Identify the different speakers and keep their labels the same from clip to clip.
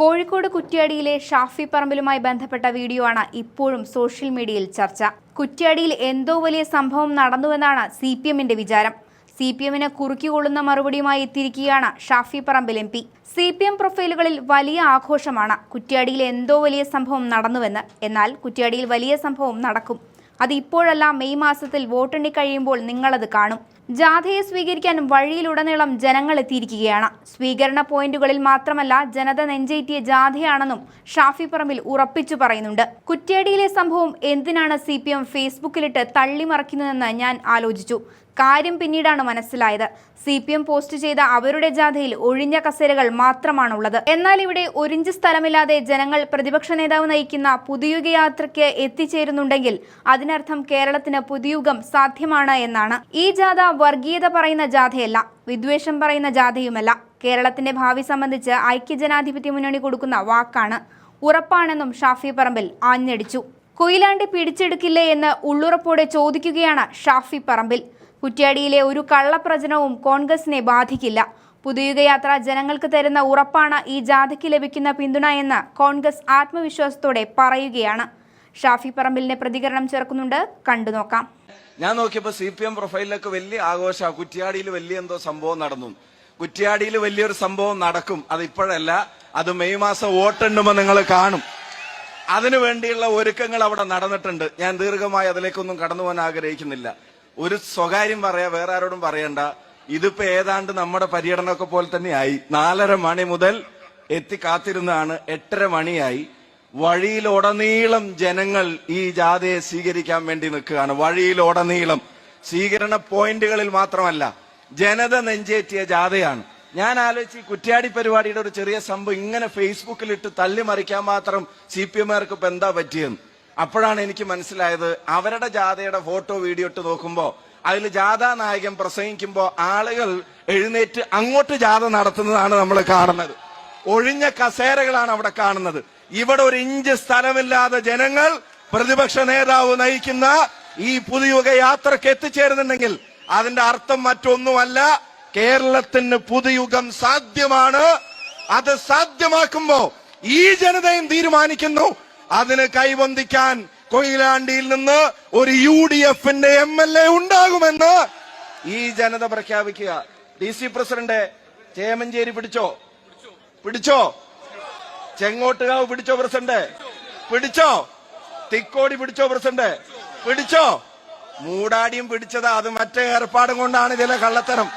Speaker 1: കോഴിക്കോട് കുറ്റ്യാടിയിലെ ഷാഫി പറമ്പിലുമായി ബന്ധപ്പെട്ട വീഡിയോ ആണ് ഇപ്പോഴും സോഷ്യൽ മീഡിയയിൽ ചർച്ച. കുറ്റ്യാടിയിൽ എന്തോ വലിയ സംഭവം നടന്നുവെന്നാണ് സി പി എമ്മിന്റെ വിചാരം. സി പി എമ്മിന് കുറുക്കിക്കൊള്ളുന്ന മറുപടിയുമായി എത്തിയിരിക്കുകയാണ് Shafi Parambil M P. C P M പ്രൊഫൈലുകളിൽ വലിയ ആഘോഷമാണ് കുറ്റ്യാടിയിൽ എന്തോ വലിയ സംഭവം നടന്നുവെന്ന്. എന്നാൽ കുറ്റ്യാടിയിൽ വലിയ സംഭവം നടക്കും. അത് ഇപ്പോഴല്ല മെയ് മാസത്തിൽ വോട്ടെണ്ണി കഴിയുമ്പോൾ നിങ്ങളത് കാണും. ജാഥയെ സ്വീകരിക്കാൻ വഴിയിലുടനീളം ജനങ്ങൾ എത്തിയിരിക്കുകയാണ്. സ്വീകരണ പോയിന്റുകളിൽ മാത്രമല്ല ജനത നെഞ്ചേറ്റിയ ജാഥയാണെന്നും ഷാഫി പറമ്പിൽ ഉറപ്പിച്ചു പറയുന്നുണ്ട്. കുറ്റ്യാടിയിലെ സംഭവം എന്തിനാണ് സി പി എം ഫേസ്ബുക്കിലിട്ട് തള്ളിമറിക്കുന്നതെന്ന് ഞാൻ ആലോചിച്ചു. കാര്യം പിന്നീടാണ് മനസ്സിലായത്. സി പി എം പോസ്റ്റ് ചെയ്ത അവരുടെ ജാഥയിൽ ഒഴിഞ്ഞ കസേരകൾ മാത്രമാണുള്ളത്. എന്നാൽ ഇവിടെ ഒരിഞ്ച് സ്ഥലമില്ലാതെ ജനങ്ങൾ പ്രതിപക്ഷ നേതാവ് നയിക്കുന്ന പുതുയുഗ യാത്രയ്ക്ക് എത്തിച്ചേരുന്നുണ്ടെങ്കിൽ അതിനർത്ഥം കേരളത്തിന് പുതുയുഗം സാധ്യമാണ് എന്നാണ്. ഈ ജാഥ വർഗീയത പറയുന്ന ജാഥയല്ല വിദ്വേഷം പറയുന്ന ജാഥയുമല്ല. കേരളത്തിന്റെ ഭാവി സംബന്ധിച്ച് ഐക്യജനാധിപത്യ മുന്നണി കൊടുക്കുന്ന വാക്കാണ് ഉറപ്പാണെന്നും ഷാഫി പറമ്പിൽ ആഞ്ഞടിച്ചു. കൊയിലാണ്ടി പിടിച്ചെടുക്കില്ലേ എന്ന് ഉള്ളുറപ്പോടെ ചോദിക്കുകയാണ് ഷാഫി പറമ്പിൽ. കുറ്റ്യാടിയിലെ ഒരു കള്ളപ്രചനവും കോൺഗ്രസിനെ ബാധിക്കില്ല. പുതുയുഗയാത്ര ജനങ്ങൾക്ക് തരുന്ന ഉറപ്പാണ് ഈ ജാഥയ്ക്ക് ലഭിക്കുന്ന പിന്തുണ എന്ന് കോൺഗ്രസ് ആത്മവിശ്വാസത്തോടെ പറയുകയാണ്. ഷാഫി പറമ്പിലിന്റെ പ്രതികരണം ചേർക്കുന്നുണ്ട്. കണ്ടുനോക്കാം
Speaker 2: ഞാൻ നോക്കിയപ്പോ സി പി എം പ്രൊഫൈലിലൊക്കെ വലിയ ആഘോഷ. കുറ്റ്യാടിയിൽ വലിയ എന്തോ സംഭവം നടന്നു. കുറ്റ്യാടിയിൽ വലിയൊരു സംഭവം നടക്കും. അത് ഇപ്പോഴല്ല. അത് മെയ് മാസം വോട്ടെണ്ണുമ്പോ നിങ്ങൾ കാണും. അതിനു വേണ്ടിയുള്ള ഒരുക്കങ്ങൾ അവിടെ നടന്നിട്ടുണ്ട്. ഞാൻ ദീർഘമായി അതിലേക്കൊന്നും കടന്നു പോകാൻ ആഗ്രഹിക്കുന്നില്ല. ഒരു സ്വകാര്യം പറയാ വേറെ ആരോടും പറയണ്ട. ഇതിപ്പോ ഏതാണ്ട് നമ്മുടെ പര്യടനമൊക്കെ പോലെ തന്നെ തന്നെയായി. നാലര മണി മുതൽ എത്തി കാത്തിരുന്നാണ് എട്ടര മണിയായി. വഴിയിലുടനീളം ജനങ്ങൾ ഈ ജാഥയെ സ്വീകരിക്കാൻ വേണ്ടി നിൽക്കുകയാണ്. വഴിയിലുടനീളം. സ്വീകരണ പോയിന്റുകളിൽ മാത്രമല്ല ജനത നെഞ്ചേറ്റിയ ജാഥയാണ്. ഞാൻ ആലോചിച്ച് ഈ കുറ്റ്യാടി പരിപാടിയുടെ ഒരു ചെറിയ സംഭവം ഇങ്ങനെ ഫേസ്ബുക്കിൽ ഇട്ട് തള്ളിമറിക്കാൻ മാത്രം സി പി എമ്മുകാർക്ക് ഇപ്പൊ എന്താ പറ്റിയെന്ന്? അപ്പോഴാണ് എനിക്ക് മനസ്സിലായത് അവരുടെ ജാഥയുടെ ഫോട്ടോ വീഡിയോ ഇട്ട് നോക്കുമ്പോ അതിൽ ജാഥാ നായകൻ പ്രസംഗിക്കുമ്പോ ആളുകൾ എഴുന്നേറ്റ് അങ്ങോട്ട് ജാഥ നടത്തുന്നതാണ് നമ്മൾ കാണുന്നത്. ഒഴിഞ്ഞ കസേരകളാണ് അവിടെ കാണുന്നത്. ഇവിടെ ഒരു ഇഞ്ച് സ്ഥലമില്ലാതെ ജനങ്ങൾ പ്രതിപക്ഷ നേതാവ് നയിക്കുന്ന ഈ പുതുയുഗ യാത്രയ്ക്ക് എത്തിച്ചേരുന്നുണ്ടെങ്കിൽ അതിന്റെ അർത്ഥം മറ്റൊന്നുമല്ല. കേരളത്തിന് പുതുയുഗം സാധ്യമാണ്. അത് സാധ്യമാക്കുമ്പോ ഈ ജനതയും തീരുമാനിക്കുന്നു. അതിന് കൈവന്തിക്കാൻ കൊയിലാണ്ടിയിൽ നിന്ന് ഒരു യു ഡി എഫിന്റെ എം എൽ എ ഉണ്ടാകുമെന്ന് ഈ ജനത പ്രഖ്യാപിക്കുക. ഡി സി പ്രസിഡന്റ് ചേമഞ്ചേരി പിടിച്ചോ? പിടിച്ചോ? ചെങ്ങോട്ടുകാവ് പിടിച്ചോ പ്രസിഡന്റ്? പിടിച്ചോ? തിക്കോടി പിടിച്ചോ പ്രസിഡന്റ്? പിടിച്ചോ? മൂടാടിയും പിടിച്ചത് അത് മറ്റേ ഏർപ്പാടും കൊണ്ടാണ് ഇതിലെ കള്ളത്തരം.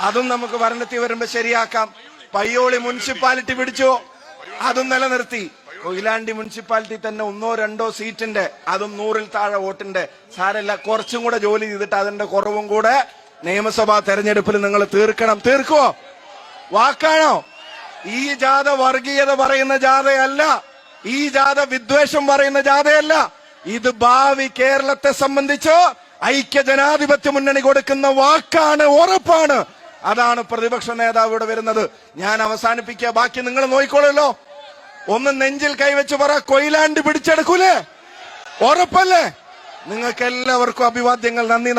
Speaker 2: അതും നമുക്ക് ഭരണത്തിൽ വരുമ്പോ ശരിയാക്കാം. പയ്യോളി മുനിസിപ്പാലിറ്റി പിടിച്ചോ. അതും നിലനിർത്തി. കൊയിലാണ്ടി മുനിസിപ്പാലിറ്റി തന്നെ ഒന്നോ രണ്ടോ സീറ്റിന്റെ അതും നൂറിൽ താഴെ വോട്ടിന്റെ. സാരല്ല കുറച്ചും കൂടെ ജോലി ചെയ്തിട്ട് അതിന്റെ കുറവും കൂടെ നിയമസഭാ തെരഞ്ഞെടുപ്പിൽ നിങ്ങൾ തീർക്കണം. തീർക്കുവോ? വാക്കാണോ? ഈ ജാഥ വർഗീയത പറയുന്ന ജാഥയല്ല. ഈ ജാഥ വിദ്വേഷം പറയുന്ന ജാഥയല്ല. ഇത് ഭാവി കേരളത്തെ സംബന്ധിച്ച് ഐക്യ ജനാധിപത്യ മുന്നണി കൊടുക്കുന്ന വാക്കാണ് ഉറപ്പാണ്. അതാണ് പ്രതിപക്ഷ നേതാവ് ഇവിടെ വരുന്നത്. ഞാൻ അവസാനിപ്പിക്കുക ബാക്കി നിങ്ങൾ നോക്കിക്കോളല്ലോ. ഒന്ന് നെഞ്ചിൽ കൈവച്ച് പറ കൊയിലാണ്ടി പിടിച്ചെടുക്കൂലേ? ഉറപ്പല്ലേ? നിങ്ങൾക്ക് എല്ലാവർക്കും അഭിവാദ്യങ്ങൾ നന്ദി